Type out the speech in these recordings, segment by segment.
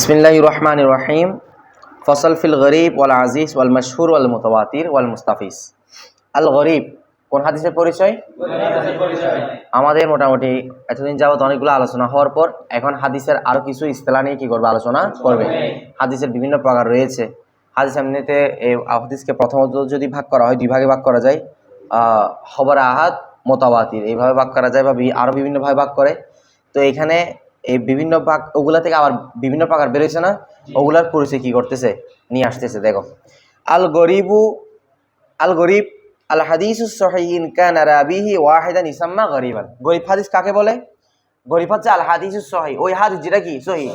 বিসমিল্লাহ রহমান রহিম ফসল ফিল গরিব ওয়াল আজিজ ওয়াল মশহুর ওয়াল মুতওয়াতির ওয়াল মুস্তাফিজ। আল গরিব, কোন হাদিসের পরিচয়? আমাদের মোটামুটি এতদিন যাবত অনেকগুলো আলোচনা হওয়ার পর এখন হাদিসের আরও কিছু ইস্তেলা নিয়ে কী করবে, আলোচনা করবে। হাদিসের বিভিন্ন প্রকার রয়েছে। হাদিস এমনিতে এই হাদিসকে প্রথমত যদি ভাগ করা হয়, দুই ভাগে ভাগ করা যায়। খবর আহাদ মোতাবাতির এইভাবে ভাগ করা যায় বা আরও বিভিন্নভাবে ভাগ করে। তো এখানে এই বিভিন্ন ভাগ ওগুলা থেকে আবার বিভিন্ন প্রকার বেরোয়েছে না? ওগুলার পরিচয় কি করতেছে? নিয়ে আসতেছে দেখো। আল গরিবু আল গরিব আল হাদিসু সহিন কান রাবিহি ওয়াহিদান ইসাম্মা গরিবান। গরিব হাদিস কাকে বলে? গরিব হচ্ছে আল হাদিসু সহি ওই হাদিস যেটা কি? সহি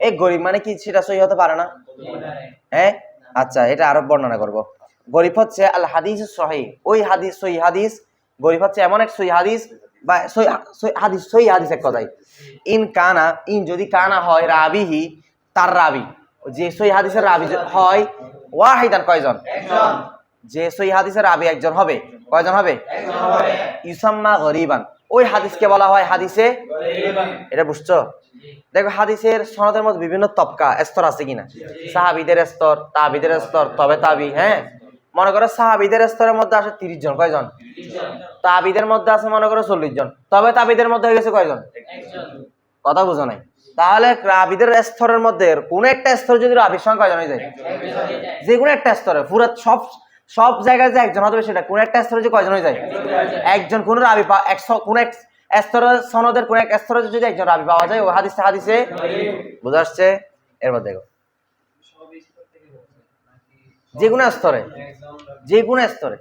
এই গরিব মানে কি? সেটা সহি হতে পারে না? হ্যাঁ? আচ্ছা এটা আরও বর্ণনা করব। গরিব হচ্ছে আল হাদিস সহি ওই হাদিস সহি হাদিস গরিব হচ্ছে এমন এক সহি হাদিস বা হাদিস সহি হাদিস এক কথাই ইন কানা ইন যদি কানা হয় রাবিহি তার রাবি। যে সহি হাদিসের রাবি হয় ওয়াহিদান কয়জন? যে সহি হাদিসের রাবি একজন হবে। কয়জন হবে? ইউসাম্মা গরিবান। ওই হাদিসকে বলা হয় হাদিসে? এটা বুঝছ? দেখো হাদিসের সনদের মধ্যে বিভিন্ন তবকা স্তর আছে কিনা? সাহাবিদের স্তর তাবিদের স্তর তবে তাবি হ্যাঁ? মনে করো সাহাবিদের স্তরের মধ্যে আসে তিরিশ জন, কয়জন? তাবিদের মধ্যে আছে মনে করো চল্লিশ জন। তবে তাবিদের মধ্যে হয়ে গেছে কয়জন? কথা বুঝো নাই। তাহলে রাবিদের স্তরের মধ্যে কোন একটা স্তর যদি রাবির সঙ্গে কয়জন হয়ে যায়? যে কোনো একটা স্তরে, পুরো সব সব জায়গায় যে একজন হবে সেটা কোন একটা স্তরে যে কয়জন হয়ে যায়? একজন কোন রাবি কোন এক স্তরের সনদের কোন এক স্তরে যদি একজন রাবি পাওয়া যায়, ও হাদিসে হাদিসে বুঝা আসছে? এরপর দেখো। যে কোনো স্তরে, যে কোনো স্তরে।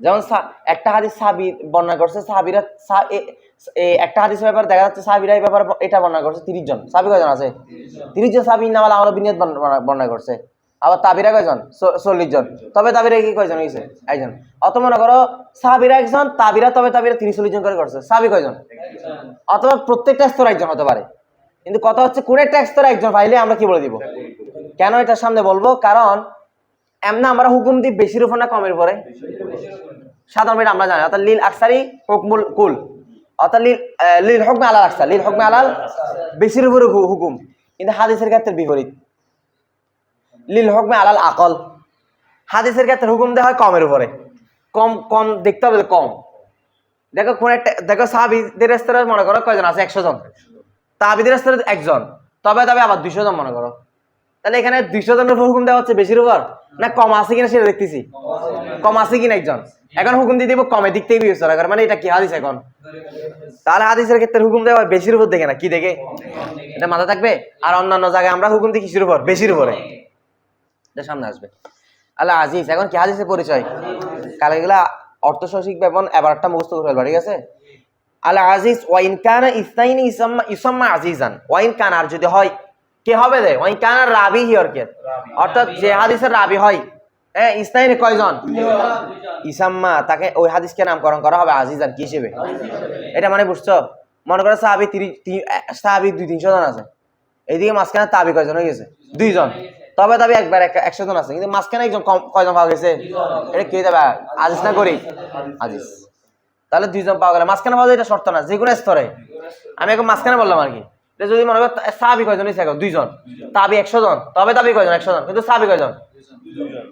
যেমন একটা হাদিস সাবি বর্ণনা করছে, সাবিরা একটা হাদিসের ব্যাপারে দেখা যাচ্ছে সাবিরা এই ব্যাপারে এটা বর্ণনা করছে, তিরিশ জন। সাবি কয়জন আছে? তিরিশ জন সাবি নামাল আমল বিনিয়ত বর্ণনা- করছে। আবার তাবিরা কয়জন? চল্লিশ জন। তবে তাবিরা কি কয়জন হয়েছে একজন। অত মনে করো সাবিরা একজন, তাবিরা, তবে তাবিরা তিরিশ চল্লিশ জন করে করছে। সাবি কয়জন? অথবা প্রত্যেকটা স্তর একজন হতে পারে। কিন্তু কথা হচ্ছে কোন একটা স্তরে একজন পাইলে আমরা কি বলে দিব? কেন এটার সামনে বলব? কারণ এমনি আমরা হুকুম দিই বেশির উপর না কমের উপরে? সাধারণ আমরা জানি। অর্থাৎ লিল আকসারি হুকমুল কুল। অর্থাৎ লীল লিল হকমে আলাল আকসার। লীল হকমে আলাল বেশির উপরে হুকুম। কিন্তু হাদিসের ক্ষেত্রে বিপরীত। লীল হকমে আলাল আকল। হাদিসের ক্ষেত্রে হুকুম দেওয়া হয় কমের উপরে। কম কম দেখতে হবে কম। দেখো কোন একটা, দেখো সাহাবিদের স্তরে মনে করো কয়জন আছে? একশো জন। তাহাবিদের স্তরে একজন। তবে তবে আবার দুইশো জন মনে করো। তাহলে এখানে দুইশো জনের হুকুম দেওয়া হচ্ছে বেশির উপর? না কম আছে কিনা সেটা দেখতেছি। কম আছে কিনা একজন? এখন হুকুম দিয়ে দিব, কমে দিক থেকে বিবেচনা মানে এটা কি হাদিস এখন? তাহলে হাদিসের ক্ষেত্রে হুকুম দেওয়া বেশির উপর দেখে না, কি দেখে? এটা মাথা থাকবে? আর অন্যান্য জায়গায় আমরা হুকুম দিই কিসের উপর? বেশির উপরে। এটা সামনে আসবে। আল্লাহ আজিজ, এখন কি হাদিসের পরিচয়? কালে এগুলা অর্থ সঠিক ব্যাপন এবার একটা মুখস্থ করে ফেলবা, ঠিক আছে? আল্লাহ আজিজ ওয়াইন কানা ইসনাইনি ইসাম্মা ইসাম্মা আজিজান। ওয়াইন কান, আর যদি হয় কে হবে রে ওয়াইন কানার রাবি হিয়র কে? অর্থাৎ যে হাদিসের রাবি হয়। হ্যাঁ ইসনাইনে কয়জন? ইসাম্মা। তাকে ওই হাদিসকে নামকরণ করা হবে আজিজান কি হিসেবে? এটা মানে বুঝছ? মনে করো সাহাবি তিরিশ সাহাবি দুই তিনশো জন আছে। এইদিকে মাঝখানে তাবি কয়জন হয়ে গেছে? দুইজন। তবে তবে একবার এক- একশো জন আছে। কিন্তু মাঝখানে একজন কম কয়জন পাওয়া গেছে? এটা কে যাবে আজিজ না করি আজিজ। তাহলে দুইজন পাওয়া গেলে। মাঝখানে পাওয়া যায় এটা শর্ত না যে কোনো স্তরে। আমি এখন মাঝখানে বললাম আর কি। যদি মনে করো সাহাবি কয়জন হয়েছে এখন দুইজন। তাবি একশো জন তবে তাবি কয়জন? একশো জন কিন্তু সাহাবি কয়জন?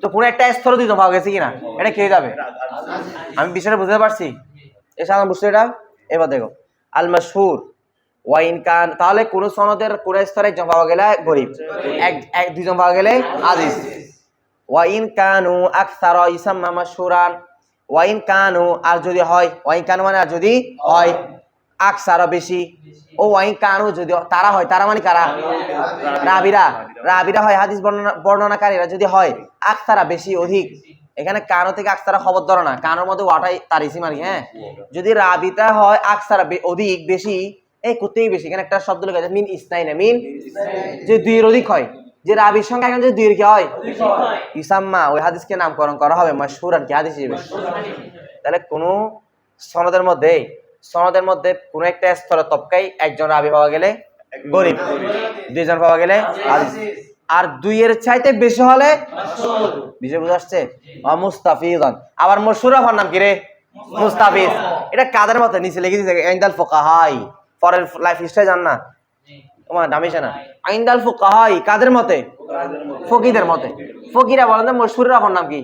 তো কোনো একটা স্তরে দুইজন পাওয়া গেছে কিনা? এটা কে যাবে? আমি বিষয়টা বুঝতে পারছি? এ সাধারণ বুঝছ এটা? এবার দেখো। আল মাশহুর ওয়াইন কান তাহলে কোন সনদের কোন স্তরে একজন পাওয়া গেলে গরিব। এক এক দুইজন পাওয়া গেলে আজিজ। ওয়াইন কানু আকসার ইসাম্মা মাশহুরান। ওয়াইন কানু আর যদি হয় ওয়াইন কানু মানে আর যদি হয়। আকসার বেশি। ও ওয়াইন কানু যদি তারা হয়, তারা মানে কারা? রাবিরা। রাবিরা হয়, হাদিস বর্ণনা বর্ণনাকারীরা যদি হয় আকসারা বেশি অধিক। এখানে কানো থেকে আকসারা খবর ধরো না। কানোর মধ্যে ওয়াটাই তার কি হ্যাঁ? যদি রাবিতা হয় আকসারা অধিক, বেশি, এই করতেই বেশি। এখানে একটা শব্দ লেখা আছে, মিন ইসনাই না মিন যে দুইয়ের অধিক হয়। যে রাবির সঙ্গে এখন যে দুইয়ের কি হয়? ইসাম্মা, ওই হাদিসকে নামকরণ করা হবে মাসহুর আর কি, হাদিস তাহলে কোন সনদের মধ্যে সনদের মধ্যে কোন একটা স্তরে তপকাই একজন রাবি পাওয়া গেলে গরিব, দুইজন পাওয়া গেলে। আর দুইয়ের চাইতে বেশি হলে বিষয় বুঝে আসছে? মুস্তাফিজন আবার মশুর হওয়ার নাম কি রে? মুস্তাফিজ। এটা কাদের মতো? নিচে লিখে দিয়েছে এন্দাল ফোকাহাই। পরের লাইফ হিস্ট্রি জান না? তোমার দামিছে না? আইন্দাল ফুকাহাই, কাদের মতে? ফকিদের মতে। ফকিরা বলেন তো মশহুরের নাম কি?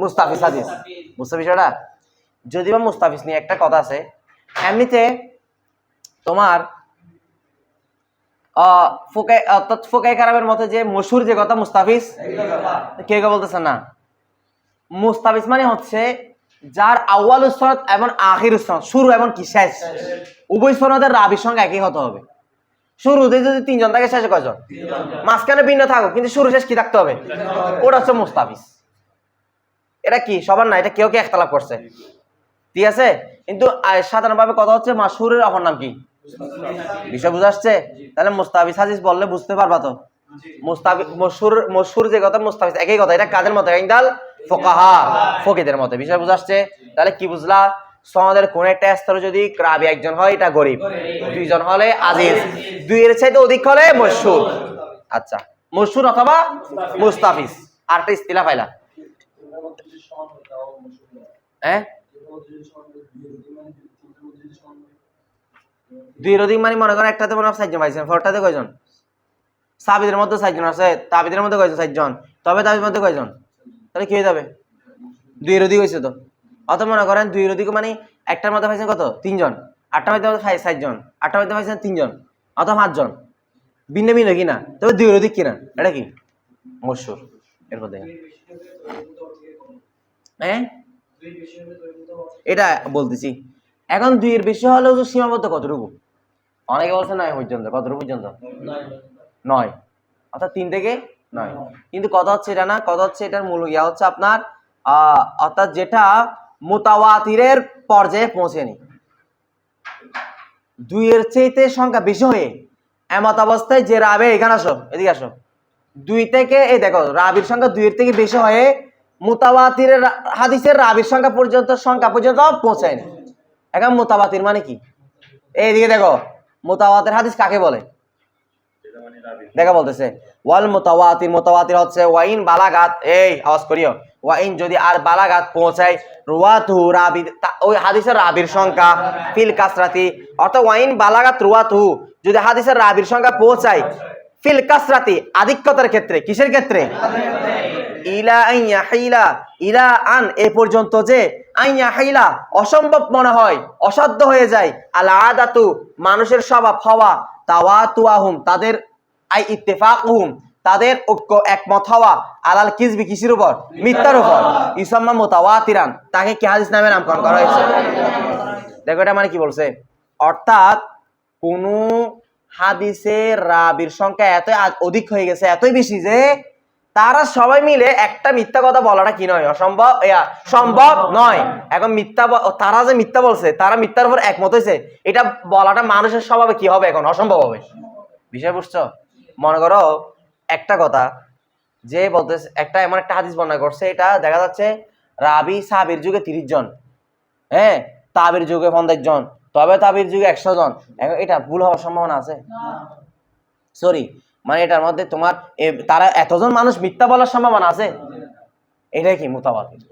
মুস্তাফিজ। হাদিস। বুঝতে বিষয়টা? যদি বা মুস্তাফিজ নিয়ে একটা কথা আছে, এমনিতে তোমার ফোকাই অর্থাৎ ফোকাই কারামের মতে যে মশুর যে কথা, মুস্তাফিজ কে কে বলতেছে না। মুস্তাফিজ মানে হচ্ছে যার আউয়াল সনদ এবং আখির সনদ শুরু এবং কি, শেষ। উভয় সনদের রাবির সঙ্গে একই হতে হবে। শুরুতে যদি তিনজন থাকে, শেষে কয়জন? মাঝখানে ভিন্ন থাকুক, কিন্তু শুরু শেষ কি থাকতে হবে? ওটা হচ্ছে মুস্তাফিজ। এটা কি? সবার না, এটা কেউ কে একতলাপ করছে। ঠিক আছে? কিন্তু সাধারণভাবে কথা হচ্ছে মাসুরের অপর নাম কি? বিষয় বুঝে আসছে? তাহলে মুস্তাফিজ হাদিস বললে বুঝতে পারবা তো। মুস্তাফি মশুর মশুর যে কথা, মুস্তাফিজ কথা। এটা ফকিদের আসছে? তাহলে কি বুঝলা? সমাজের কোন একটা স্তরে যদি রাবি একজন হয়, এটা গরিব। দুইজন হলে আজিজ। দুইয়ের অধিক হলে মশুর আচ্ছা মশুর অথবা মুস্তাফিজ। আরটা ইস্তিলা পাইলা হ্যাঁ? দুই অধিক মানে মনে করেন একটাতে মনে হয় চারজন পাইছেন, ফোরটাতে কয়জন? সাবিদের মধ্যে চারজন আছে, তাবিদের মধ্যে কয়জন? চারজন। তবে তাবিদের মধ্যে কয়জন? তাহলে কি হয়ে যাবে? দুই অধিক হয়েছে তো। অত মনে করেন দুই অধিক মানে একটার মধ্যে পাইছেন কত? তিনজন। আটটার মধ্যে চারজন। আটটার মধ্যে পাইছেন তিনজন। অত পাঁচজন। ভিন্ন ভিন্ন কিনা তবে দুই অধিক কিনা এটা কি? মশুর এরপর দেখেন। হ্যাঁ? এটা বলতেছি। এখন দুইয়ের বেশি হলেও তো সীমাবদ্ধ কতটুকু? অনেকে বলছে নয় পর্যন্ত। কতটুকু পর্যন্ত? নয়। অর্থাৎ তিন থেকে নয়। কিন্তু কথা হচ্ছে এটা না কথা হচ্ছে এটার মূল ইয়া হচ্ছে আপনার আহ, অর্থাৎ যেটা মোতাওয়াতিরের পর্যায়ে পৌঁছেনি দুইয়ের চেয়েতে সংখ্যা বেশি হয়ে এমত অবস্থায় যে রাবে এখানে আসো এদিকে আসো। দুই থেকে এই দেখো রাবির সংখ্যা দুইয়ের থেকে বেশি হয়ে মোতাবাতিরের হাদিসের রাবির সংখ্যা পর্যন্ত সংখ্যা পর্যন্ত পৌঁছায় না। এখন মোতাবাতির মানে কি? এইদিকে দেখো, মোতাবাতের হাদিস কাকে বলে? দেখা বলতেছে, ওয়াল মোতাওয়াতির মোতাবাতির হচ্ছে ওয়াইন বালাঘাত এই, আওয়াজ করিও। ওয়াইন যদি আর বালাঘাত পৌঁছায় রুয়াতু রাবি ওই হাদিসের রাবির সংখ্যা, ফিল কাসরাতি। অর্থাৎ ওয়াইন বালাগাত রুয়াতু যদি হাদিসের রাবির সংখ্যা পৌঁছায়, ফিল কাসরাতি আধিক্যতার ক্ষেত্রে, কিসের ক্ষেত্রে? ইলা আইয়া হাইলা ইলা আন এ পর্যন্ত যে আইয়া হাইলা অসম্ভব মনে হয়, অসাধ্য হয়ে যায়। আল আদাতু, মানুষের স্বভাব হওয়া, তাওয়াতুয়াহুম, তাদের আই ইত্তেফাকুহুম, তাদের ঐক্য একমত হওয়া, আলাল কিসবি কিসের উপর? মিথ্যার উপর। ইসাম্মা মোতাওয়াতিরান, তাকে কি হাদিস নামে নামকরণ করা হয়েছে? দেখো এটা মানে কি বলছে? অর্থাৎ কোন হাদিসের রাবির সংখ্যা এত অধিক হয়ে গেছে, এতই বেশি যে তারা সবাই মিলে একটা মিথ্যা কথা বলাটা কি নয়? অসম্ভব? সম্ভব নয়। এখন মিথ্যা তারা যে মিথ্যা বলছে তারা মিথ্যার উপর একমত হয়েছে এটা বলাটা মানুষের স্বভাবে কি হবে এখন? অসম্ভব হবে। বিষয় বুঝছ? মনে করো একটা কথা যে বলতেছে একটা এমন একটা হাদিস বর্ণনা করছে এটা দেখা যাচ্ছে রাবি সাবির যুগে তিরিশ জন হ্যাঁ? তাবির যুগে পঞ্চাশ জন তবে তাবির যুগে একশো জন। এখন এটা ভুল হওয়ার সম্ভাবনা আছে? সরি মানে এটার মধ্যে তোমার তারা এতজন মানুষ মিথ্যা বলার সম্ভাবনা আছে? এটাই কি মোতাবাতির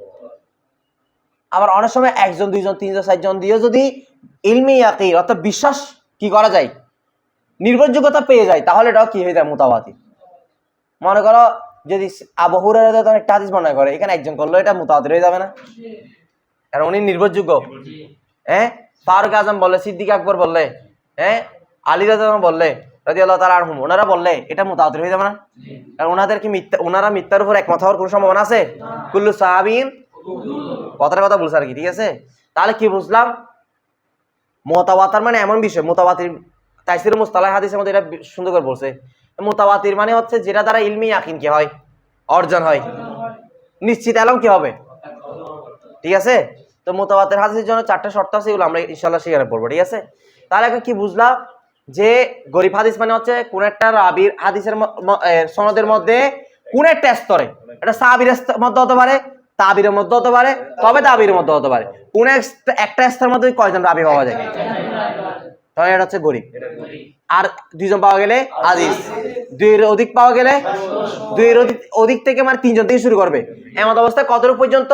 আবার অনেক সময় একজন, দুইজন, তিনজন, চারজন দিয়ে যদি ইলমি ইয়াকির অর্থাৎ বিশ্বাস কি করা যায়? নির্ভরযোগ্যতা পেয়ে যায়, তাহলে এটাও কি হয়ে যায় মোতাবাতির মনে করো যদি আবহুরের একটা হাদিস করে, এখানে একজন করল, এটা মোতাবাতির হয়ে যাবে না? কারণ উনি নির্ভরযোগ্য। হ্যাঁ? ফারুক আজম বললে, সিদ্দিক আকবর বললে হ্যাঁ? আলী রাজা বললে রাজি আল্লাহ তালা আরহুম ওনারা বললে, এটা মোতাবাতির হয়ে যাবে না। কারণ ওনাদের কি মিথ্যা ওনারা মিথ্যার উপর একমত হওয়ার কোনো সম্ভাবনা আছে? কুল্লু সাহাবিন কথার কথা বলছে আর কি, ঠিক আছে? তাহলে কি বুঝলাম? মোতাবাতার মানে এমন বিষয় মোতাবাতির তাইসির মুস্তালাহ হাদিসের মধ্যে এটা সুন্দর করে বলছে। মোতাবাতির মানে হচ্ছে যেটা দ্বারা ইলমি ইয়াকিন কি হয়? অর্জন হয়। নিশ্চিত এলাম কি হবে? ঠিক আছে? তো মোতাবাতের হাদিসের জন্য চারটা শর্ত আছে, এগুলো আমরা ইনশাল্লাহ সেখানে পড়ব, ঠিক আছে? তাহলে এখন কি বুঝলাম? যে গরিব হাদিস মানে হচ্ছে কোন একটা রাবির হাদিসের সনদের মধ্যে কোন একটা স্তরে, এটা সাহাবির মধ্যে হতে পারে তাবিরের মধ্যে হতে পারে, তবে তাবির মধ্যে হতে পারে। কোন একটা স্তরের মধ্যে কয়জন রাবি পাওয়া যায়? তাহলে এটা হচ্ছে গরিব। আর দুইজন পাওয়া গেলে আদিস দুইয়ের অধিক পাওয়া গেলে, দুইয়ের অধিক অধিক থেকে মানে তিনজন থেকে শুরু করবে। এমন অবস্থায় কতটুকু পর্যন্ত?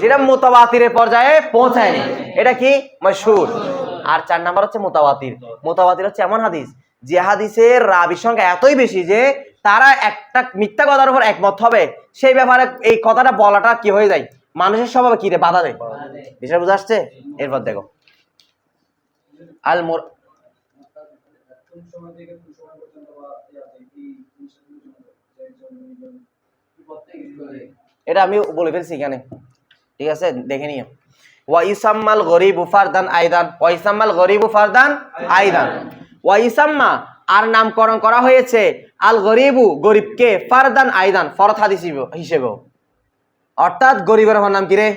যেটা মোতাবাতিরের পর্যায়ে পৌঁছায়নি। এটা কি? মশহুর। আর চার নাম্বার হচ্ছে মোতাবাতির মোতাবাতির হচ্ছে এমন হাদিস, যে হাদিসের রাবির সংখ্যা এতই বেশি যে তারা একটা মিথ্যা কথার উপর একমত হবে। সেই ব্যাপারে এই কথাটা বলাটা কি হয়ে যায়? মানুষের স্বভাবে কি রে, বাধা দেয়? বিষয় বুঝে আসছে? এরপর দেখো। আল মোর এটা আমি বলে ফেলছি এখানে। ঠিক আছে? দেখে নিও। ওয়া ইসাম্মাল গরিবু ফারদান আইদান ওয়া ইসাম্মাল গরিবু ফারদান আইদান ওয়া ইসাম্মা আর নামকরণ করা হয়েছে আল গরিবু গরিবকে ফারদান আইদান ফরত হাদিস হিসেবে- হিসেবেও। অর্থাৎ গরিবের নাম কি রে?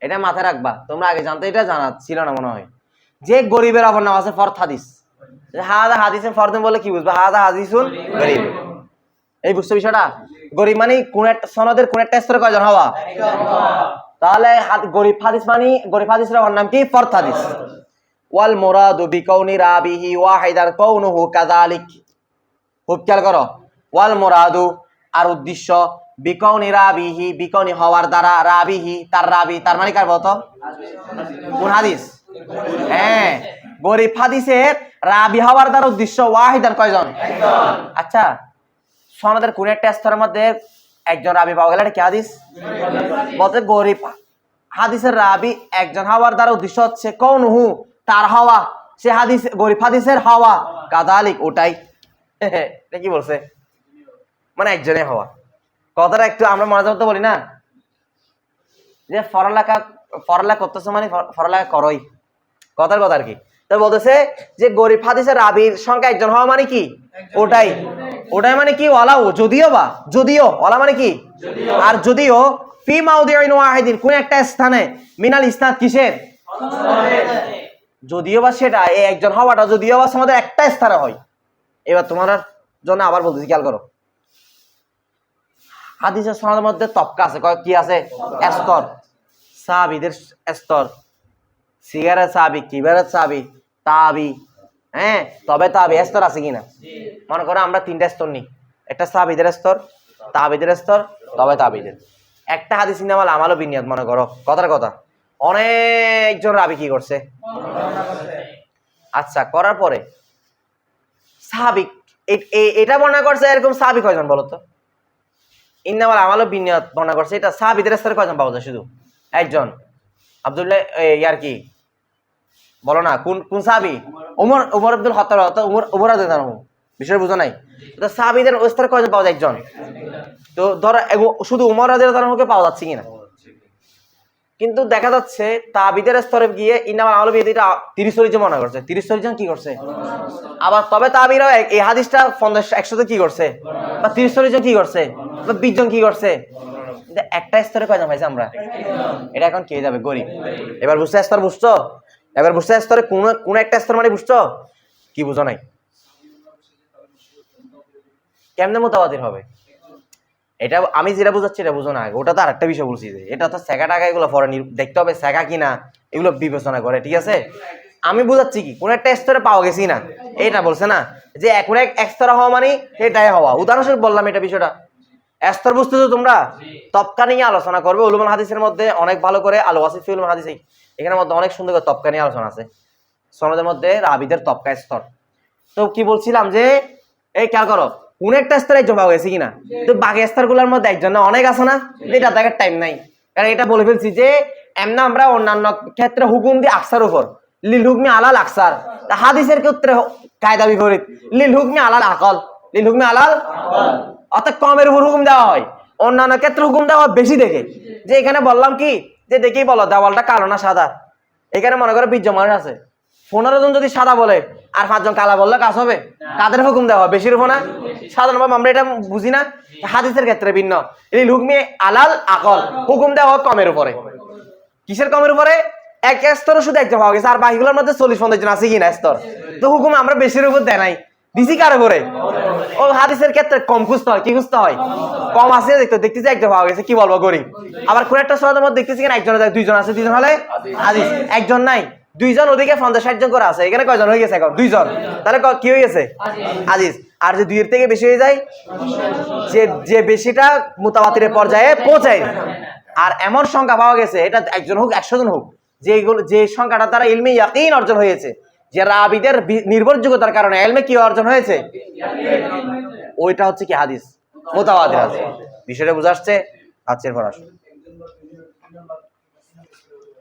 এটা মাথায় রাখবা। তোমরা আগে জানতে, এটা জানা ছিল না মনে হয়। যে গরিবের অপর নাম আছে ফরত হাদিস। হাদা হাদিসে ফরদিন বলে কি বুঝবা? হাদা হাদিসুন গরিব। এই বুঝছ বিষয়টা? গরিব মানে কোন একটা সনদের কোন একটা স্তরে কয়জন হওয়া? তাহলে গরিব হাদিস মানে গরিব হাদিসের অপর নাম কি? ফরত হাদিস। ওয়াল মুরাদু বিকাউনি রাবিহি ওয়াহিদান কাউনুহু কাযালিক। খুব খেয়াল করো। ওয়াল মুরাদু আর উদ্দেশ্য বিকাউনি রাবিহি বিকাউনি হওয়ার দ্বারা রাবিহি তার রাবি তার মানে কার বলতো? কোন হাদিস? হ্যাঁ। গরিব হাদিসের রাবি হওয়ার দ্বারা উদ্দেশ্য ওয়াহিদান কয়জন? আচ্ছা সনদের কোন একটা স্তরের মধ্যে একজন রাবি পাওয়া গেলে, এটা কি হাদিস? বলতে গরিব। হাদিসের রাবি একজন হওয়ার দ্বারা উদ্দেশ্য হচ্ছে কোন হু তার হাওয়া। সে হাদিস, গরিব হাদিসের হাওয়া। কাদালিক, ওটাই। কি বলছে? মানে একজনের হওয়া। কথাটা একটু আমরা মজা মতো বলি না। যে পড়ালেখা পড়ালেখা করতেছে মানে ফর- পড়ালেখা করই। কথার কথা আর কি। বলতেছে যে গরিব হাদিসের রাবির সংখ্যা একজন হওয়া মানে কি? ওটাই। ওটাই মানে কি? ওলাও যদিও বা যদিও ওলা মানে কি? আর যদিও ফি মাউদিন ওয়াহিদিন কোন একটা স্থানে মিনাল ইসনাদ কিসের? যদিও বা সেটা এই একজন হওয়াটা যদিও বা আমাদের একটা স্থানে হয়। এবার তোমার জন্য আবার বলতেছি খেয়াল করো। হাদিসের সনদের মধ্যে তপকা আছে কয়- কি আছে? স্তর। সাহাবিদের স্তর। সিগারেট সাহাবি কিবারের সাহাবি তাবি হ্যাঁ? তবে তাবি স্তর আছে কিনা? মনে করো আমরা তিনটা স্তর নিই। একটা সাহাবিদের স্তর তাবিদের স্তর তবে তাবিদের। একটা হাদিস নামাল আমালও বিনিয়োগ মনে করো। কথার কথা। অনেকজন রাবি কি করছে? আচ্ছা করার পরে সাহাবিক এ- এটা বর্ণনা করছে এরকম সাহাবি কয়জন বলো তো? ইন্নামাল আমালও বিনিয়োগ বর্ণনা করছে এটা সাহাবিদের স্তরে কয়জন পাওয়া যায় শুধু? একজন। আব্দুল্লাহ ইয়ার কি? বলো না, কোন কোন সাহাবি? উমর উমর আব্দুল অর্থাৎ উমর উমর আদান বিষয় বুঝো নাই? তো সাহাবিদের ওই কয়জন পাওয়া যায় একজন? তো ধরো শুধু উমর আদালকে পাওয়া যাচ্ছে কিনা? কিন্তু দেখা যাচ্ছে তাবিদের স্তরে গিয়ে ইনামাল আমল বিয়ে এটা তিরিশ চল্লিশ জন মনে করছে। তিরিশ চল্লিশ জন কি করছে? আবার তবে তাবিরাও এক- এই হাদিসটা পঞ্চাশ, একশোতে কি করছে? বা তিরিশ চল্লিশ জন কি করছে? বা বিশ জন কি করছে? একটা স্তরে কয়জন পাইছে আমরা? এটা এখন কে যাবে গরিব। এবার বুঝতে স্তর বুঝছ? এবার বুঝতে স্তরে কোন কোন একটা স্তর মানে বুঝছ? কি বুঝো নাই? কেমনে মোতাবাতির হবে? এটা আমি যেটা বুঝাচ্ছি এটা বুঝো না আগে। ওটা তো আরেকটা বিষয় বলছি যে, এটা তো স্যাকা টাকা এগুলো পরে দেখতে হবে স্যাকা কিনা, এগুলো বিবেচনা করে, ঠিক আছে? আমি বুঝাচ্ছি কি, কোন একটা স্তরে পাওয়া গেছি না। এটা বলছে না যে এক এক স্তরে হওয়া মানে এটাই হওয়া। উদাহরণস্বরূপ বললাম এটা বিষয়টা। স্তর বুঝতেছো তোমরা? তপকা নিয়ে আলোচনা করবে। উলুমান হাদিসের মধ্যে অনেক ভালো করে আলো আসিফ উলুমান হাদিস এখানের মধ্যে অনেক সুন্দর করে তপকা নিয়ে আলোচনা আছে। সনদের মধ্যে রাবিদের তপকা স্তর। তো কি বলছিলাম যে এই খেয়াল করো কোন একটা স্তরে জমা গেছে কিনা? তো বাকি স্তরগুলোর মধ্যে একজন না অনেক আছে না? এটা দেখার টাইম নাই। কারণ এটা বলে ফেলছি যে এমনা আমরা অন্যান্য ক্ষেত্রে হুকুম দিই আকসার উপর। লিল হুকমি আলাল আকসার। হাদিসের ক্ষেত্রে কায়দা বিপরীত। লিল হুকমি আলাল আকল। লিল হুকমি আলাল অর্থাৎ কমের উপর হুকুম দেওয়া হয়, অন্যান্য ক্ষেত্রে হুকুম দেওয়া হয় বেশি দেখে। যে এখানে বললাম কি, যে দেখেই বলো, দেওয়ালটা কালো না সাদা? এখানে মনে করো বীর্য মানুষ আছে। পনেরো জন যদি সাদা বলে, আর পাঁচজন কালা বললে কাজ হবে? কাদের হুকুম দেওয়া হয়, বেশির না? সাধারণভাবে আমরা এটা বুঝি না, হাদিসের ক্ষেত্রে ভিন্ন। লিল হুকমি আলাল, আকল, হুকুম দেওয়া হয় কমের উপরে। কিসের কমের উপরে? এক স্তরে শুধু একজন পাওয়া গেছে, আর বাকিগুলোর মধ্যে চল্লিশ পঞ্চাশ জন আছে কিনা স্তর? তো হুকুম আমরা বেশির উপর দেয় নাই। দিছি কার উপরে? ও হাদিসের ক্ষেত্রে কম খুঁজতে হয়, কি খুঁজতে হয়? কম আছে দেখতে দেখতেছি একজন পাওয়া গেছে কি বলব গরিব? আবার কোন একটা সমাজের মধ্যে দেখতেছি কিনা একজন দুইজন আছে, দুইজন হলে হাদিস। একজন নাই, দুইজন ওদিকে পঞ্চাশ ষাট করে আছে, এখানে কয়জন হয়ে গেছে এখন? দুইজন। তাহলে কি হয়ে গেছে? আজিজ আর যে দুইয়ের থেকে বেশি হয়ে যায়, যে যে বেশিটা মোতাবাতিরের পর্যায়ে পৌঁছায়। আর এমন সংখ্যা পাওয়া গেছে, এটা একজন হোক, একশো জন হোক যেগুলো যে সংখ্যাটা দ্বারা ইলমি ইয়াকিন অর্জন হয়েছে। যে রাবিদের নির্ভরযোগ্যতার কারণে এলমে কি অর্জন হয়েছে? ওইটা হচ্ছে কি হাদিস। মোতাবাদের হাদিস। বিষয়টা বুঝে আসছে? আচ্ছা এরপর আসুন।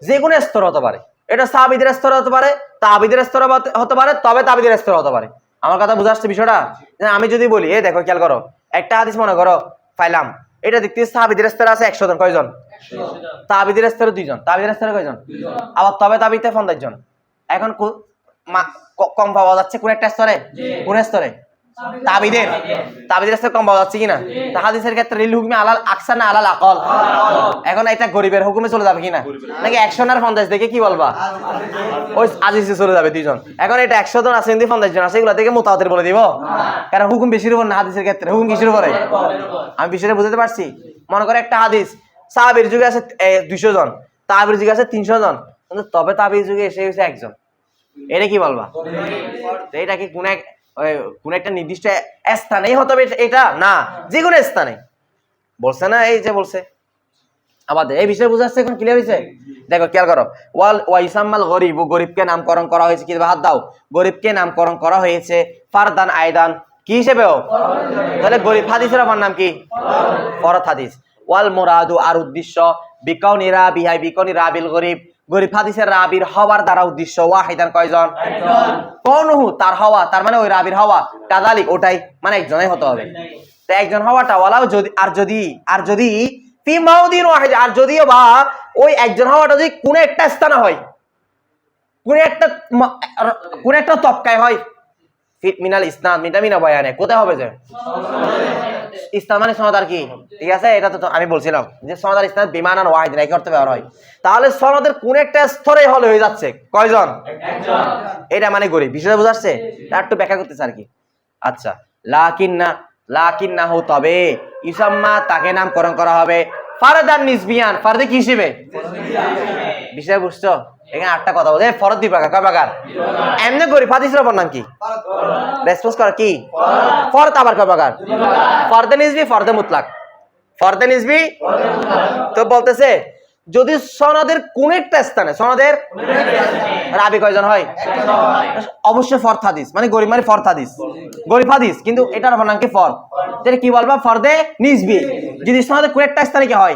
যে কোনো স্তর হতে পারে। এটা সাবিদের স্তর হতে পারে তাবিদের স্তর হতে- পারে তবে তাবিদের স্তর হতে পারে। আমার কথা বুঝে আসছে বিষয়টা? আমি যদি বলি এ দেখো খেয়াল করো। একটা হাদিস মনে করো পাইলাম এটা দেখতে সাবিদের স্তর আছে একশো জন। কয়জন? তাবিদের স্তরে দুইজন। তাবিদের স্তরে কয়জন? আবার তবে তাবিতে পঞ্চাশ জন। এখন কম পাওয়া যাচ্ছে কোন একটা স্তরে? কোন স্তরে? তাবিদের। তাবিদের স্তরে কম পাওয়া যাচ্ছে কিনা? হাদিসের ক্ষেত্রে রিল হুকমে আলাল আকসা না আলাল আকল। এখন এটা গরিবের হুকুমে চলে যাবে কিনা? নাকি একশো আর পঞ্চাশ দেখে কি বলবা? ওই আজিজে চলে যাবে দুইজন। এখন এটা একশো জন আছে কিন্তু পঞ্চাশ জন আছে এগুলো থেকে মোতাবের বলে দিব। কারণ হুকুম বেশির উপর না হাদিসের ক্ষেত্রে। হুকুম কিসের উপরে? আমি বিষয়টা বুঝতে পারছি? মনে করে একটা হাদিস সাহাবির যুগে আছে দুইশো জন। তাবির যুগে আছে তিনশো জন। তবে তাবির যুগে এসে গেছে একজন। এটা কি বলবা? এটা কি কোন এক কোন একটা নির্দিষ্ট স্থানেই হতে হবে এটা- না যে কোনো স্থানে। বলছে না, এই যে বলছে। আমাদের এই বিষয়ে বুঝে আসছে এখন ক্লিয়ার হয়েছে দেখো, খেয়াল করো। ওয়াল ওয়াইসাম্মাল গরিব, গরিবকে নামকরণ করা হয়েছে কি? হাত দাও। গরিবকে নামকরণ করা হয়েছে ফারদান আয়দান। কি হিসেবেও? তাহলে গরিব হাদিসের আমার নাম কি? ফরত হাদিস। ওয়াল মোরাদু, আর উদ্দেশ্য বিকাউনি রাবি হাই বিকাউনি রাবিল গরিব। গরিব হাদিসের রাবির হওয়ার দ্বারা উদ্দেশ্য ওয়াহিদান কয়জন? কোনহু তার হওয়া তার মানে ওই রাবির হওয়া। কাদালিক ওটাই মানে একজনই হতে হবে। তো একজন হওয়াটা ওয়ালাও যদি আর যদি আর যদি ফি মাউদিন ওয়াহিদ আর যদিও বা ওই একজন হওয়াটা যদি কোন একটা স্থানে হয় কোন একটা কোন একটা তপকায় হয় ফি মিনাল ইসলাম, মিটা মিনা বয়ানে। কোথায় হবে যে? ইসলাম মানে সনদ আর কি? ঠিক আছে? এটা তো আমি বলছিলাম যে সনদ আর ইসলাম বিমান আর ওয়াহিদ একই অর্থে ব্যবহার হয়। তাহলে সনদের কোন একটা স্তরে হলে হয়ে যাচ্ছে? কয়জন? এটা মানে গরিব। বিষয়টা বোঝাচ্ছে একটু ব্যাখ্যা করতেছে আর কি। আচ্ছা। লাকিন না লাকিন না হো তবে ইসাম্মা তাকে নামকরণ করা হবে ফারদান নিসবিয়ান। ফারদে কি হিসেবে? বিষয় বুঝছ? এখানে আটটা কথা বলছে। ফরত দুই প্রকার কয় প্রকার? এমনি গরিব হাদিসের অপর নাম কি? রেসপন্স করা কি? ফরত আবার কয় প্রকার? ফরদে নিজবি ফরদে মুতলাক। ফরদে নিজবি তো বলতেছে যদি সনদের কোন একটা স্থানে, সনদের রাবি কয়জন হয়? অবশ্যই ফর্থ হাদিস মানে গরিব মানে ফর্থ হাদিস। গরিব হাদিস, কিন্তু এটার অপর নাম কি ফর তাহলে কি বলবা? ফরদে নিসবি যদি সনদের কোন একটা স্থানে কি হয়?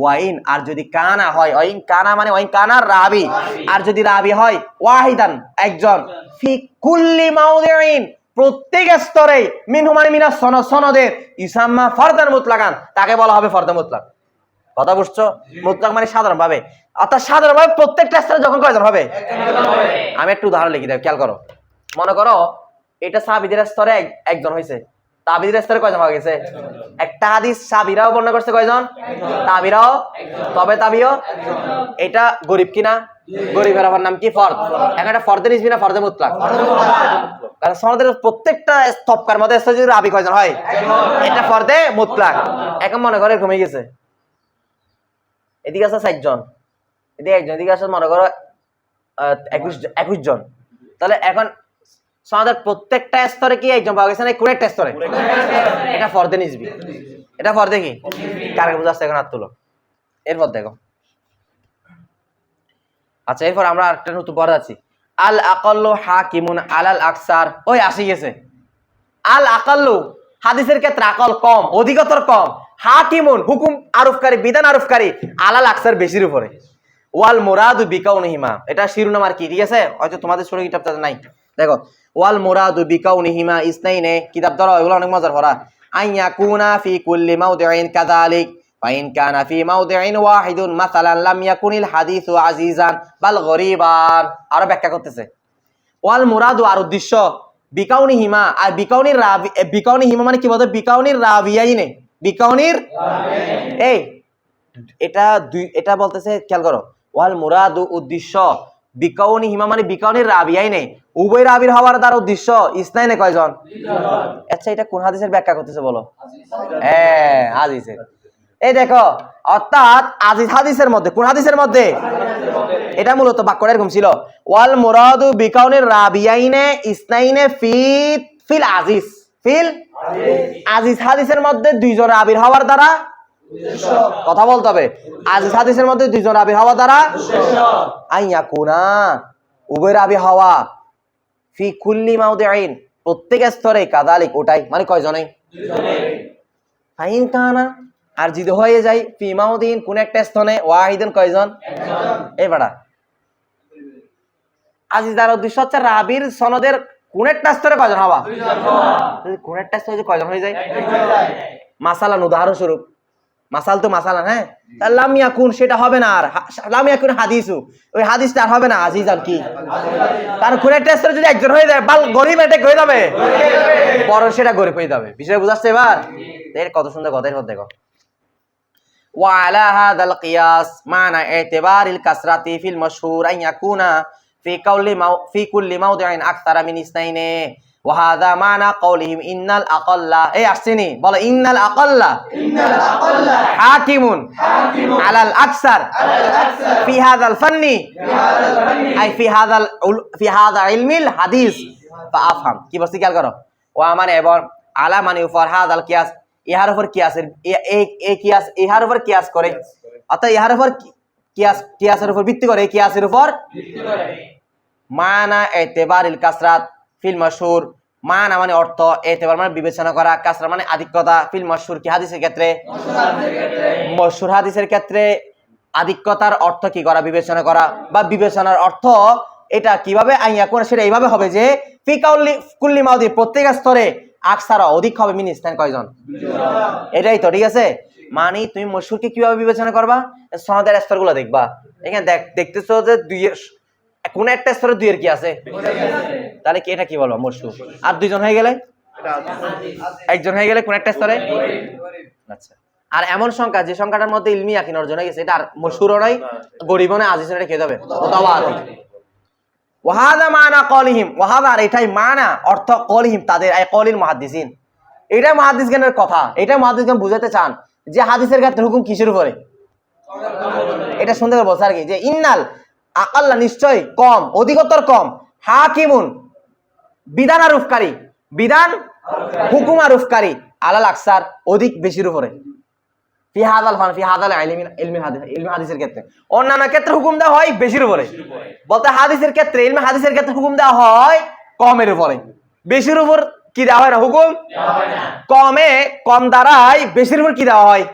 ওয়াইন, আর যদি কানা হয়, ওয়াইন কানা মানে ওয়াইন কানার রাবি। আর যদি রাবি হয়, ওয়াহিদান, একজন। ফি কুল্লি মাউদিন প্রত্যেক স্তরে মিনহু মানে সন সনদের। ইসাম্মা ফরদান মুতলাকান, তাকে বলা হবে ফরদা মুতলাক। কথা বুঝছ? মুতলাক মানে সাধারণ ভাবে অর্থাৎ সাধারণ ভাবে প্রত্যেকটা স্তরে যখন কয়জন হবে? আমি একটু উদাহরণ লিখি দেব, খেয়াল করো। মনে করো, এটা সাবিদের স্তরে একজন হয়েছে। তাবিদের স্তরে কয়জন হয়ে গেছে? একটা হাদিস সাবিরাও বর্ণনা করছে কয়জন? তাবিরাও তবে তাবিও এটা গরিব কিনা? গরিবের আবার নাম কি? ফর্দ। এখন এটা ফর্দে নিসবি না ফর্দে মুতলাক? কারণ সনদের প্রত্যেকটা স্তপকার মধ্যে যদি রাবি কয়জন হয়? এটা ফর্দে মুতলাক। এখন মনে করে ঘুমিয়ে গেছে। এদিকে আছে ষাটজন এদিকে একজন, এদিকে আছে মনে করো একুশ একুশ জন। তাহলে এখন সমাজের প্রত্যেকটা স্তরে কি একজন পাওয়া গেছে না কোন একটা স্তরে? এটা ফর্দে নিসবি এটা ফর্দে কি? কার বুঝাচ্ছে এখন হাত তুলো। এরপর দেখো। আচ্ছা এরপর আমরা একটা নতুন পড়া আছি। আল আকাল্লু হাকিমুন আলাল আকসার। ওই আসি গেছে। আল আকাল্লু, হাদিসের ক্ষেত্রে আকল কম, অধিকতর কম। হাকিমুন হুকুম আরোপকারী, বিধান আরোপকারী, আলাল আকসার বেশির উপরে। ওয়াল মোরাদু বিকাউনিহিমা। এটা শিরোনাম আর কি, ঠিক আছে? হয়তো তোমাদের ছোট কিতাব তাদের নাই। দেখো, ওয়াল মোরাদু বিকাউনিহিমা ইসনাইনে, কিতাব ধরো, এগুলো অনেক মজার ভরা। আইয়া কুনা ফি কুল্লি মাউদিইন কাযালিক ফাইন কানা ফি মাউদিইন ওয়াহিদুন মাসালান লাম ইয়াকুনিল হাদিসু আজিজান, বাল গরিবান আরও ব্যাখ্যা করতেছে। ওয়াল মুরাদু আর উদ্দেশ্য বিকাউনি হিমা আর বিকাউনির রাবি বিকাউনি হিমা মানে কি বলতো? বিকাউনির রাবিয়াই নেই বিকাউনির এই এটা দুই এটা বলতেছে খেয়াল করো। ওয়াল মুরাদু উদ্দেশ্য। বিকাউনি হিমা মানে বিকাউনির রাবিয়াই নেই। উভয় রাবির হওয়ার তার উদ্দেশ্য। ইসনাইনে কয়জন? আচ্ছা এটা কোন হাদিসের ব্যাখ্যা করতেছে বলো? হ্যাঁ হাদিসের। এই দেখো অর্থাৎ আজিজ হাদিসের মধ্যে কোন হাদিসের মধ্যে? এটা মূলত বাক্যটা এরকম ছিল। ওয়াল মুরাদু বিকাউনের রাবিয়াইনে ইসনাইনে ফি ফিল আজিজ। ফিল? আজিজ হাদিসের মধ্যে দুইজন আবির হওয়ার দ্বারা? কথা বলতে হবে। আজিজ হাদিসের মধ্যে দুইজন আবির হওয়ার দ্বারা? আইয়া কোনা উবের রাবি হওয়া। ফি কুল্লি মাউদে আইন প্রত্যেক স্তরে কাদালিক ওটাই। মানে কয়জনে ফাইন কানা। আর যদি হয়ে যায় ফি মাউদিন কোন একটা স্থানে ওয়াহিদেন কয়জন? এই বাড়া। আজিজার উদ্দেশ্য হচ্ছে রাবির সনদের কোন একটা স্তরে কয়জন হওয়া যদি কোন একটা স্তরে যদি কয়জন হয়ে যায় মাসালান উদাহরণস্বরূপ মাসাল তো মাসালান হ্যাঁ তা লাম ইয়াকুন সেটা হবে না আর হা- লাম ইয়াকুন হাদিসু ওই হাদিসটা আর হবে না আজিজান কি কারণ কোন একটা স্তরে যদি একজন হয়ে যায় বাল গরিব এটা হয়ে যাবে পরে সেটা গরিব হয়ে যাবে বিষয় বুঝাচ্ছে এবার এর কত সুন্দর কথা এরপর দেখো وعلى هذا القياس معنى اعتبار الكسرة في المشهور أن يكون في كل مو في كل موضع أكثر من اثنين وهذا معنى قولهم إن الأقل إيه أحسني بل إن الأقل إن الأقل حاكم حاكم على الأكثر على الأكثر في هذا الفن في هذا الفن أي في هذا العل- في هذا علم الحديث فأفهم কি বলছি খেয়াল করো ও আমার এবং আলা মানে উপর হাদাল কিয়াস ইহার উপর কিয়াসের এ- এ- এই কিয়াস ইহার উপর কিয়াস করে অর্থাৎ ইহার উপর কি- কিয়াস, কিয়াসের উপর ভিত্তি করে, কিয়াসের উপর মানা এতেবারিল কাসরাত ফিল মাশহুর। মানা মানে অর্থ, এতেবার মানে বিবেচনা করা। কাসরা মানে আধিক্যতা, ফিল মাশহুর কি হাদিসের ক্ষেত্রে? মশহুর হাদিসের ক্ষেত্রে। আধিক্যতার অর্থ কি করা, বিবেচনা করা? বা বিবেচনার অর্থ এটা কীভাবে আইয়া কোন সেটা এইভাবে হবে যে, ফি কাউলি, কুল্লি মাউদি প্রত্যেক স্তরে আকসারা অধিক হবে মিনি কয়জন? এটাই তো, ঠিক আছে? মানে তুমি মশুরকে কীভাবে বিবেচনা করবা? সনদের স্তরগুলো দেখবা। এখানে দেখ, দেখতেছো যে দুই কোন একটা স্তরে দুইয়ের কি আছে? তাহলে কি, এটা কি বলব মশুর আর দুইজন হয়ে গেলে? একজন হয়ে গেলে কোন একটা স্তরে? আচ্ছা। আর এমন সংখ্যা, যে সংখ্যাটার মধ্যে ইলমি আকিন অর্জন হয়ে গেছে, এটা আর মশুরও নয়, গরিবও নয় আজিজ এটা খেয়ে যাবে ওয়াহাদা মানা কলিহিম, ওয়াহাদা, আর এটাই মানা অর্থ কলিহিম, তাদের কলিল মুহাদ্দিসিন। এটা মুহাদ্দিস জ্ঞানের কথা, এটা মুহাদ্দিস জ্ঞান বুঝাতে চান। যে হাদিসের ক্ষেত্রে হুকুম কিসের উপরে? এটা শুনতে পারব স্যার কি? যে ইন্নাল আকাল্লা নিশ্চয় কম, অধিকতর কম। হাকিমুন বিধান আরুফকারী বিধান হুকুম আরুফকারী আলাল আকসার অধিক বেশির উপরে। ফি হাদাল হাদিস ক্ষেত্রে। অন্যান্য ক্ষেত্রে হুকুম দেওয়া হয় উপরে। হাদিসের ক্ষেত্রে হাদিসের ক্ষেত্রে হুকুম দেওয়া হয় কমের উপরে। বেশির উপর কি দেওয়া হয় না হুকুম কমে, কম দ্বারাই বেশির উপর কি দেওয়া হয়?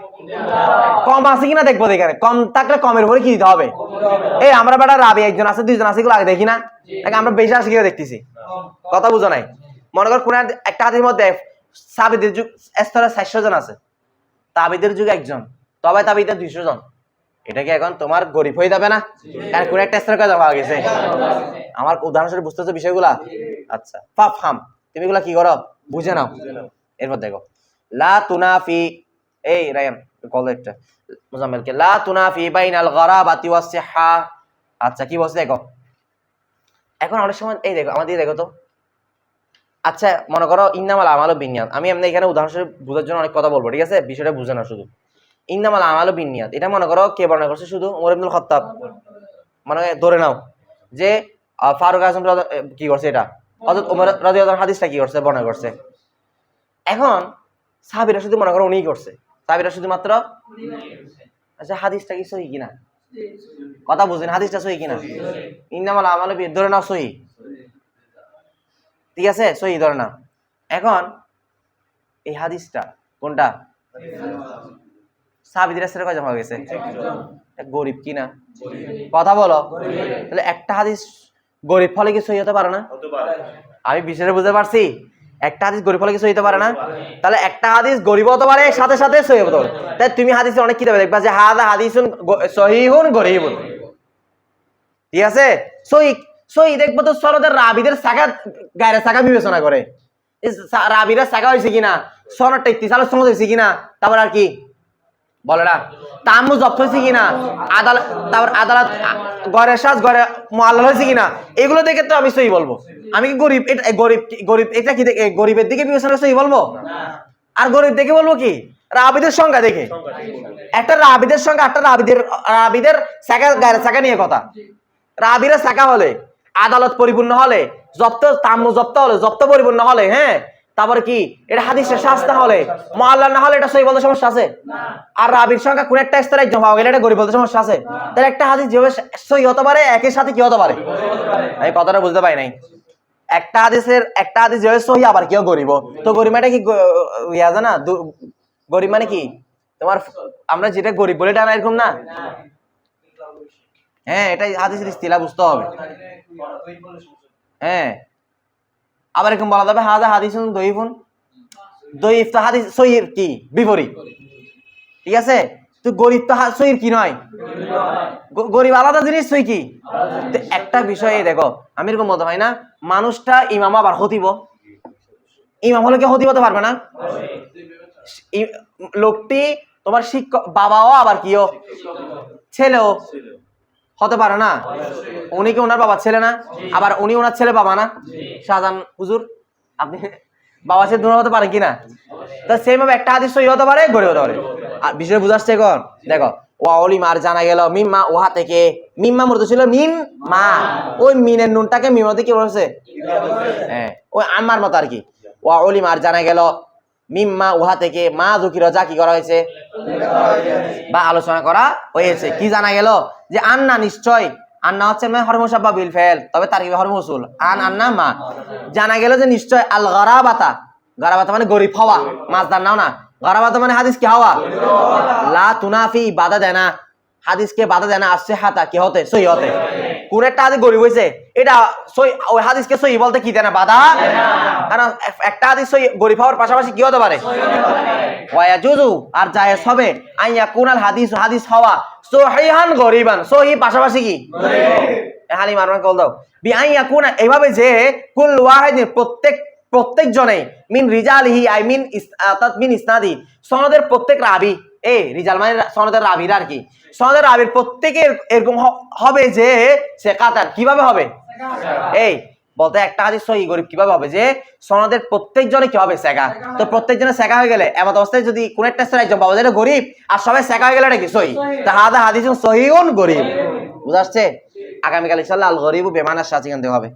কম আছে কিনা দেখব এখানে কম থাকলে কমের উপরে কি দিতে হবে? এই আমরা বেটা রাবি একজন আছে, দুইজন আছে আগে দেখি না। আমরা বেশি আছে কিনা দেখতেছি। কথা বুঝো নাই? মনে কর কোন একটা হাতের মধ্যে সাবিদের যুগ স্তরে চারশো জন আছে। তাবিদের যুগ একজন, তবে তাবিদের দুইশো জন। এটা কি এখন তোমার গরিব হয়ে যাবে না? কোন একটা স্তরে কয়জন পাওয়া গেছে? আমার উদাহরণস্বরূপ বুঝতেছো বিষয়গুলা। আচ্ছা ফাফ হাম তুমি এগুলা কি করো? বুঝে নাও। এরপর দেখো। লা তুনাফি এই রায়ান কল একটা মুজাম্মেলকে লা তুনাফি বাইনাল গরাবাতি ওয়াস সিহা। আচ্ছা কি বলছে দেখো? এখন অনেক সময় এই দেখো আমাদের দেখো তো। আচ্ছা মনে করো ইন্নামাল আমালও বিনিয়াদ আমি এমনি এখানে উদাহরণস্বরূপ বোঝার জন্য অনেক কথা বলব ঠিক আছে? বিষয়টা বুঝে না শুধু। ইন্নামাল আমালও বিনিয়াদ এটা মনে করো কে বর্ণনা করছে শুধু? ওমর ইবনুল খাত্তাব। মানে ধরে নাও। যে ফারুক আজম কি করছে এটা? হযরত ওমর রাদিয়াল্লাহু হাদিসটা কি করছে? বর্ণনা করছে। এখন সাহাবীরা শুধু মনে করো উনিই করছে। সাহাবীরা শুধুমাত্র আচ্ছা হাদিসটা কি সহি কিনা? কথা বুঝেন হাদিসটা সহি কিনা? ইন্নামাল আমালও বি- ধরে নাও সহি। ঠিক আছে? সহি ধরে নাও। এখন এই হাদিসটা কোনটা? সাহাবিদের ছেড়ে কয়জন হয়ে গেছে? গরিব কিনা কথা বলো। তাহলে একটা হাদিস গরিব ফলে কি সহি হতে পারে। না আমি বিষয়টা বুঝতে পারছি একটা হাদিস গরিব ফলে কি সহি হতে পারে। না তাহলে একটা হাদিস গরিব হতে পারে সাথে সাথে সহি হতে পারে। তাই তুমি হাদিসে অনেক কিতাবে দেখবা যে হাদা হাদিসুন সহিহুন গরিবুন। ঠিক আছে? সহি সহি দেখব তো সনদের রাবিদের শাখা গায়ের শাখা বিবেচনা করে। সা- শাখা হয়েছে কিনা? সনদটা ইত্তিসালের সনদ হয়েছে কিনা? তারপর আর কি? তাম্মু জব্দ হয়েছে কিনা? আদালত তারপর আদালত, আ- গড়ে সাজ গড়ে হয়েছে কিনা? এগুলো দেখে তো আমি বলব। আমি কি গরিব? এটা গরিব গরিব, এটা কি গরিবের দিকে বিবেচনা বলব? আর গরিব দেখে বলব কি? রাবিদের সংখ্যা দেখে। একটা রাবিদের সংখ্যা একটা রাবিদের রাবিদের শাখা গায়ের নিয়ে কথা। রাবিরা শাখা হলে, আদালত পরিপূর্ণ হলে জপ্ত তাম্য জপ্ত হলে জপ্ত পরিপূর্ণ হলে হ্যাঁ? তারপরে কি? এটা হাদিসের শ্বাস না হলে মোয়াল্লা না হলে এটা সই বলতে সমস্যা আছে? আর রাবির সংখ্যা কোন একটা স্তরে একজন পাওয়া গেলে এটা গরিব বলতে সমস্যা আছে? তাহলে একটা হাদিস যেভাবে সই হতে পারে, একই সাথে কি হতে পারে? আমি কথাটা বুঝতে পারি নাই। একটা হাদিসের, একটা হাদিস যেভাবে সহি, আবার কেউ গরিব? তো গরিব মানে কি ইয়া জানা গরিব মানে কি? তোমার আমরা যেটা গরিব বলে টানা এরকম না? হ্যাঁ এটাই হাদিসের ইস্তিলা বুঝতে হবে। হ্যাঁ। আবার এরকম বলা যাবে, হাদা হাদিসুন দইফুন দইফ তো হাদিস সহির কি? বিপরীত। ঠিক আছে? তো গরিব তো সহির কি নয়? গরিব আলাদা জিনিস সই কি? তো একটা বিষয় দেখো আমি এরকম মতো হয় না, মানুষটা ইমাম আবার হতিব ইমাম হলে কি হতিব হতে পারবে না? লোকটি তোমার শিক্ষক, বাবাও আবার কিও? ছেলেও। হতে পারে না। উনি কি ওনার বাবার ছেলে না? আবার উনি ওনার ছেলে বাবা না? শাহজাহান, হুজুর, আপনি বাবা ছেলে দুটো হতে পারেন কিনা তা সেম ভাবে একটা হাদিস সই হতে পারে গড়ে হতে পারে। আর বিষয় বুঝাচ্ছে এখন? দেখো ওয়াওলি মার জানা গেল, মিম্মা ওহা থেকে, মিম্মা মূলত ছিল মিম মা। ওই মিনের নুনটাকে মিমতে কি বলছে হ্যাঁ ওই আমার মতো আর কি। ওয়াওলি মার জানা গেল মিম্মা উহা থেকে মা দুঃখী রজা কি করা হয়েছে? বা আলোচনা করা হয়েছে। কি জানা গেল? যে আন্না নিশ্চয়, আন্না হচ্ছে মানে হরমসাব্বা বিল ফেল, তবে তার কি হরমসুল আন আন্না মা। জানা গেল যে নিশ্চয় আল গরাবাতা গরাবাতা মানে গরিব হওয়া। মাছদার নাও না। গরাবাতা মানে হাদিস কি হওয়া? লা তুনাফি বাধা দেয় না হাদিসকে বাধা দেয় না আসছে হাতা কি হতে সই হতে কোন একটা হাদিস গরিব হয়েছে এটা সই ওই হাদিসকে সই বলতে কি দেয় না বাধা? কারণ একটা হাদিস সই গরিব হওয়ার পাশাপাশি কি হতে পারে? ওয়াজুজু আর জায়েজ হবে। আইয়া কুনাল হাদিস হাদিস হওয়া সহিহান গরিবান। সহি পাশাপাশি কি? হালি মারমান কল দাও। বি আইয়া কুনা এভাবে যে কুল ওয়াহিদিন প্রত্যেক প্রত্যেক জনে মিন রিজালিহি, আই মিন অর্থাৎ মিন ইসনাদি, সনদের প্রত্যেক রাবি এ রিজাল মানে সনদের রাবির আর কি। সনদের রাবির প্রত্যেকের এরকম হবে যে সে কাতার। কীভাবে হবে? এই বলতে একটা হাদিস সহি গরিব কীভাবে হবে? যে সনদের প্রত্যেক জনে কি হবে? সেকা তো প্রত্যেক জনে সেকা হয়ে গেলে এমন অবস্থায় যদি কোন একটা স্তরে একজন পাবো যেটা গরিব। আর সবাই সেকা হয়ে গেলে এটা কি? সহি। তা হাদা হাদিস সহিউন গরিব। বুঝাচ্ছে আগামীকাল ইনশাল্লাহ আল গরিব বেমানার সাথে হবে।